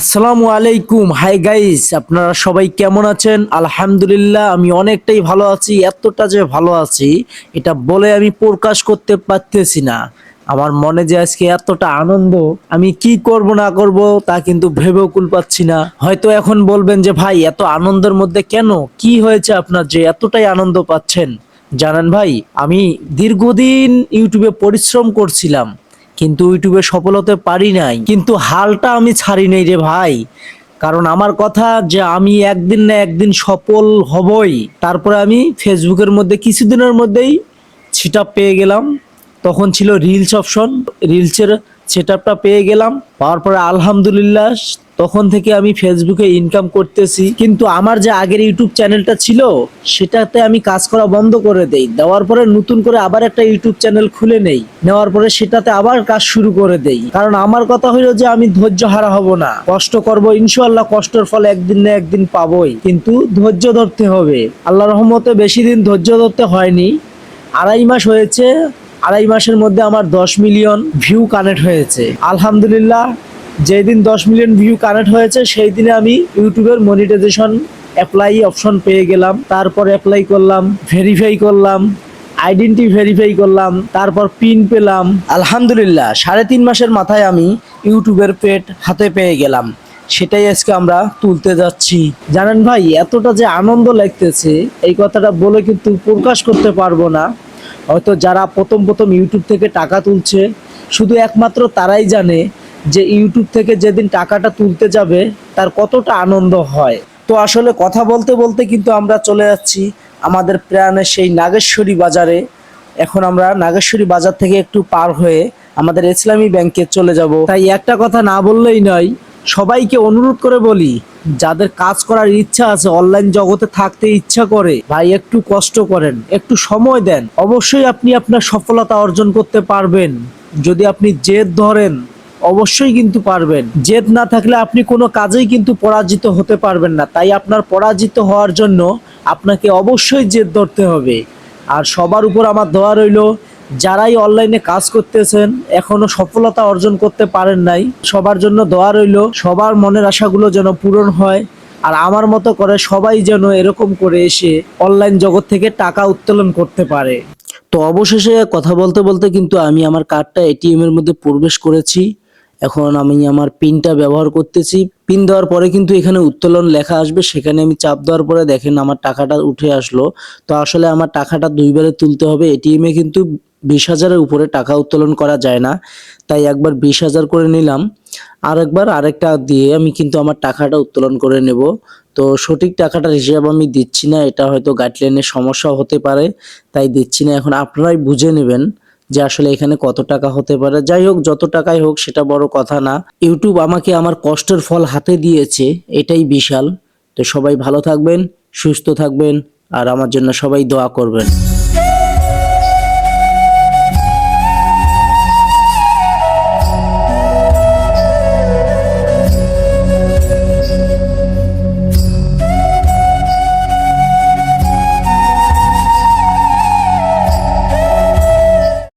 আসসালামু আলাইকুম। Hi guys আপনারা সবাই কেমন আছেন? আলহামদুলিল্লাহ, আমি অনেকটাই ভালো আছি। এতটা যে ভালো আছি, এটা বলে আমি প্রকাশ করতে পারতেছি না। আমার মনে যে আজকে এতটা আনন্দ, আমি কি করব, না করব, তা কিন্তু ভেবেও কুল পাচ্ছি না। হয়তো এখন বলবেন যে, ভাই, এত আনন্দের মধ্যে কেন? কি হয়েছে আপনার যে এতটাই আনন্দ পাচ্ছেন? জানেন ভাই, আমি দীর্ঘদিন ইউটিউবে পরিশ্রম করছিলাম। কিন্তু ইউটিউবে সফল হতে পারি নাই। কিন্তু হালটা আমি ছাড়ি নাই রে ভাই। কারণ আমার কথা যে আমি একদিন না একদিন সফল হবই। তারপরে আমি ফেসবুকের মধ্যে কিছুদিনের মধ্যেই সেটা পেয়ে গেলাম। তখন ছিল রিলস অপশন রিলসের সেট পেয়ে গেলাম। পাওয়ার পরে আলহামদুলিল্লাহ তখন থেকে আমি ফেসবুকে ইনকাম করতেছি। কিন্তু আমার যে আগের ইউটিউব চ্যানেলটা ছিল, সেটাতে আমি কাজ করা বন্ধ করে দেই। দেওয়ার পরে নতুন করে আবার একটা ইউটিউব চ্যানেল খুলে নেই। নেওয়ার পরে সেটাতে আবার কাজ শুরু করে দেই। কারণ আমার কথা হলো যে, আমি ধৈর্য হারা হব না। কষ্ট করব ইনশাল্লাহ কষ্টের ফল একদিন না একদিন পাবই। কিন্তু ধৈর্য ধরতে হবে। আল্লাহ রহমতে বেশি দিন ধৈর্য ধরতে হয়নি। আড়াই মাস হয়েছে। আড়াই মাসের মধ্যে আমার দশ মিলিয়ন ভিউ কানেক্ট হয়েছে। আলহামদুলিল্লাহ যেদিন দশ মিলিয়ন ভিউ কানেক্ট হয়েছে সেই দিনে আমি ইউটিউবের মনিটাইজেশন অ্যাপ্লাই অপশন পেয়ে গেলাম। তারপর অ্যাপ্লাই করলাম ভেরিফাই করলাম আইডেন্টি ভেরিফাই করলাম, তারপর পিন পেলাম। আলহামদুলিল্লাহ, সাড়ে তিন মাসের মাথায় আমি ইউটিউবের পেট হাতে পেয়ে গেলাম। সেটাই আজকে আমরা তুলতে যাচ্ছি। জানেন ভাই, এতটা যে আনন্দ লাগতেছে, এই কথাটা বলে কিন্তু প্রকাশ করতে পারব না। হয়তো যারা প্রথম প্রথম ইউটিউব থেকে টাকা তুলছে, শুধু একমাত্র তারাই জানে যে ইউটিউব থেকে যেদিন টাকাটা তুলতে যাবে, তার কতটা আনন্দ হয়। তো আসলে কথা বলতে বলতে কিন্তু আমরা চলে যাচ্ছি আমাদের প্রাণের সেই নাগেশ্বরী বাজারে। এখন আমরা নাগেশ্বরী বাজার থেকে একটু পার হয়ে আমাদের ইসলামী ব্যাংকে চলে যাব। তাই একটা কথা না বললেই নয়, সবাইকে অনুরোধ করে বলি, যাদের কাজ করার ইচ্ছা আছে, অনলাইন জগতে থাকতে ইচ্ছা করে, ভাই একটু কষ্ট করেন, একটু সময় দেন। অবশ্যই আপনি আপনার সফলতা অর্জন করতে পারবেন। যদি আপনি জেদ ধরেন অবশ্যই কিন্তু পারবেন। জেদ না থাকলে আপনি কোনো কাজেই কিন্তু পরাজিত হতে পারবেন না। তাই আপনার পরাজিত হওয়ার জন্য আপনাকে অবশ্যই জেদ ধরতে হবে। আর সবার উপর আমার দোয়া রইল, যারাই অনলাইনে কাজ করতেছেন, এখনও সফলতা অর্জন করতে পারেন নাই, সবার জন্য দোয়া রইল, সবার মনের আশাগুলো যেন পূরণ হয়, আর আমার মতো করে সবাই যেন এরকম করে এসে অনলাইন জগৎ থেকে টাকা উত্তোলন করতে পারে। তো অবশেষে কথা বলতে বলতে কিন্তু আমি আমার কার্ডটা এটিএম এর মধ্যে প্রবেশ করেছি। এখন আমি আমার পিনটা ব্যবহার করতেছি। পিন দেওয়ার পরে কিন্তু এখানে উত্তোলন লেখা আসবে, সেখানে আমি চাপ দেওয়ার পরে দেখেন আমার টাকাটা উঠে আসলো। তো আসলে আমার টাকাটা দুইবারে তুলতে হবে এটিএম এ কিন্তু বিশ হাজারের উপরে টাকা উত্তোলন করা যায় না। তাই একবার বিশ হাজার করে নিলাম। আর একবার আরেকটা দিয়ে আমি কিন্তু আমার টাকাটা উত্তোলন করে নেব। তো সঠিক টাকাটার হিসাব আমি দিচ্ছি না, এটা হয়তো গাইডলাইনের সমস্যা হতে পারে, তাই দিচ্ছি না। এখন আপনারাই বুঝে নেবেন। যে আসলে এখানে কত টাকা হতে পারে। যাই হোক, যত টাকাই হোক, সেটা বড় কথা না। ইউটিউব আমাকে আমার কষ্টের ফল হাতে দিয়েছে, এটাই বিশাল। তো সবাই ভালো থাকবেন, সুস্থ থাকবেন, আর আমার জন্য সবাই দোয়া করবেন।